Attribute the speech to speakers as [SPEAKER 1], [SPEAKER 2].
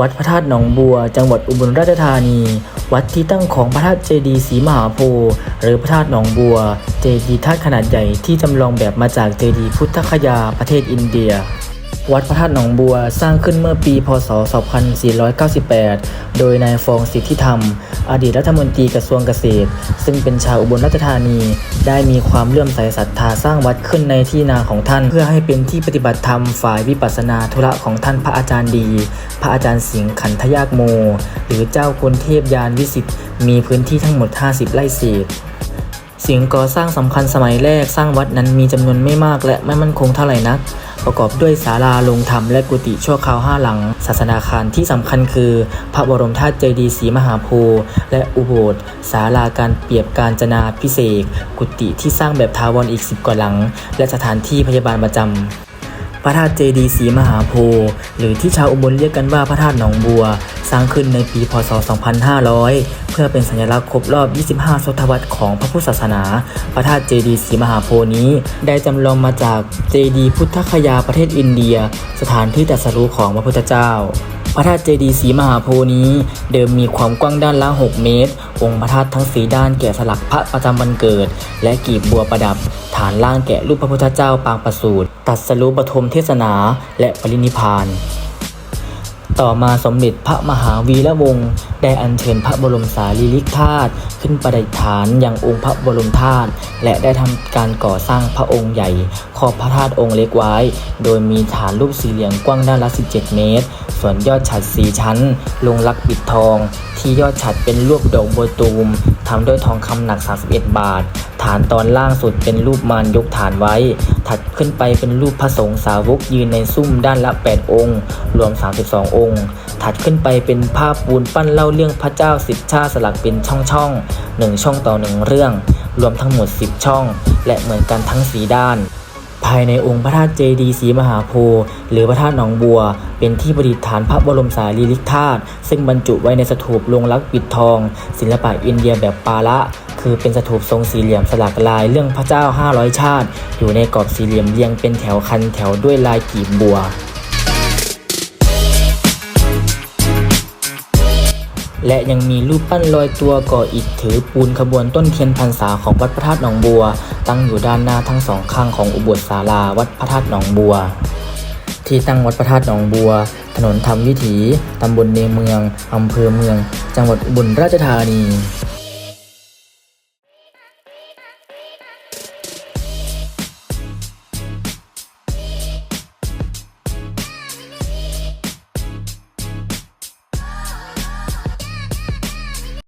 [SPEAKER 1] วัดพระธาตุหนองบัว จังหวัดอุบลราชธานี วัดที่ตั้งของพระธาตุเจดีย์ศรีมหาโพธิ์หรือพระธาตุหนองบัว เจดีย์ธาตุขนาดใหญ่ที่จำลองแบบมาจากเจดีย์พุทธคยาประเทศอินเดีย วัดพระธาตุหนองบัวสร้างขึ้นเมื่อปี พศ 2498 โดยนายฟองสิทธิธรรม อดีตรัฐมนตรีกระทรวงเกษตร ซึ่งเป็นชาวอุบลราชธานี ได้มีความเลื่อมใสศรัทธาสร้างวัดขึ้นในที่นาของท่าน เพื่อให้เป็นที่ปฏิบัติธรรมฝ่ายวิปัสสนาธุระของท่านพระอาจารย์ดี พระอาจารย์สิงห์ขันธยากโม หรือเจ้าคุณเทพยานวิสิทธิ์มีพื้นที่ทั้งหมด 50 ไร่เศษสิ่งก่อสร้างสำคัญสมัยแรกสร้างวัดนั้นมีจำนวนไม่มากและไม่มั่นคงเท่าไหร่นัก ประกอบด้วยศาลาลงธรรมและกุฏิชั่วคราวห้าหลัง ศาสนาคารที่สำคัญคือ พระบรมธาตุเจดีย์ศรีมหาโพธิ์และอุโบสถศาลาการเปรียบการจนาพิเศษ กุฏิที่สร้างแบบทาวรอีก 10 กว่าหลัง และสถานที่พยาบาลประจำพระธาตุเจดีย์ศรีมหาโพธิ์หรือที่ชาวอุบลเรียกกันว่าพระธาตุหนองบัว สร้างขึ้นในปีพศ 2500 พื่อเป็นสัญลักษณ์ครบรอบ 25 ศตวรรษของพระพุทธศาสนา พระธาตุเจดีย์ศรีมหาโพธิ์นี้ ได้จำลองมาจากเจดีย์พุทธคยาประเทศอินเดีย สถานที่ตรัสรู้ของพระพุทธเจ้าพระธาตุเจดีย์ศรีมหาโพนี้ เดิมมีความกว้างด้านละ 6 เมตร องค์พระธาตุทั้งสีด้านแกะสลักพระประจำวันเกิด และกีบบัวประดับ ฐานล่างแกะรูปพระพุทธเจ้าปางประสูติตรัสรู้ปฐมเทศนาและปรินิพาน ต่อมาสมเด็จพระมหาวีระวงศ์ได้อัญเชิญพระบรมสารีริกธาตุขึ้นประดิษฐานอย่างองค์พระบรมธาตุและได้ทำการก่อสร้างพระองค์ใหญ่ขอบพระธาตุองค์เล็กไว้ โดยมีฐานรูปสี่เหลี่ยมกว้างด้านละ 17 เมตร ส่วนยอดฉัดสีชั้น ลงลักปิดทอง ที่ยอดฉัดเป็นรูปดอกบัวตูมทำด้วยทองคำหนัก 31 บาท ฐานตอนล่างสุดเป็นรูปมารยกฐานไว้ ถัดขึ้นไปเป็นรูปพระสงฆ์สาวกยืนในซุ้มด้านละ 8 องค์ รวม 32 องค์ ถัดขึ้นไปเป็นภาพปูนปั้นเล่าเรื่องพระเจ้าสิบชาติสลักเป็นช่องๆหนึ่งช่องต่อหนึ่งเรื่อง รวมทั้งหมด 10 ช่อง และเหมือนกันทั้งสีด้านภายในองค์พระธาตุเจดีย์ศรีมหาโพธิ์หรือพระธาตุหนองบัว เป็นที่ประดิษฐานพระบรมสารีริกธาตุซึ่งบรรจุไว้ในสถูปลงลักปิดทอง ศิลปะอินเดียแบบปาละ คือเป็นสถูปทรงสี่เหลี่ยมสลักลายเรื่องพระเจ้า 500 ชาติ อยู่ในกรอบสี่เหลี่ยมเรียงเป็นแถวคันแถวด้วยลายกีบบัว และยังมีรูปปั้นลอยตัวก่ออิฐถือปูนขบวนต้นเทียนพรรษาของวัดพระธาตุหนองบัว ตั้งอยู่ด้านหน้าทั้งสองข้างของอุโบสถศาลาวัดพระธาตุหนองบัว ที่ตั้งวัดพระธาตุหนองบัว ถนนธรรมวิถี ตำบลในเมือง อำเภอเมือง จังหวัดอุบลราชธานี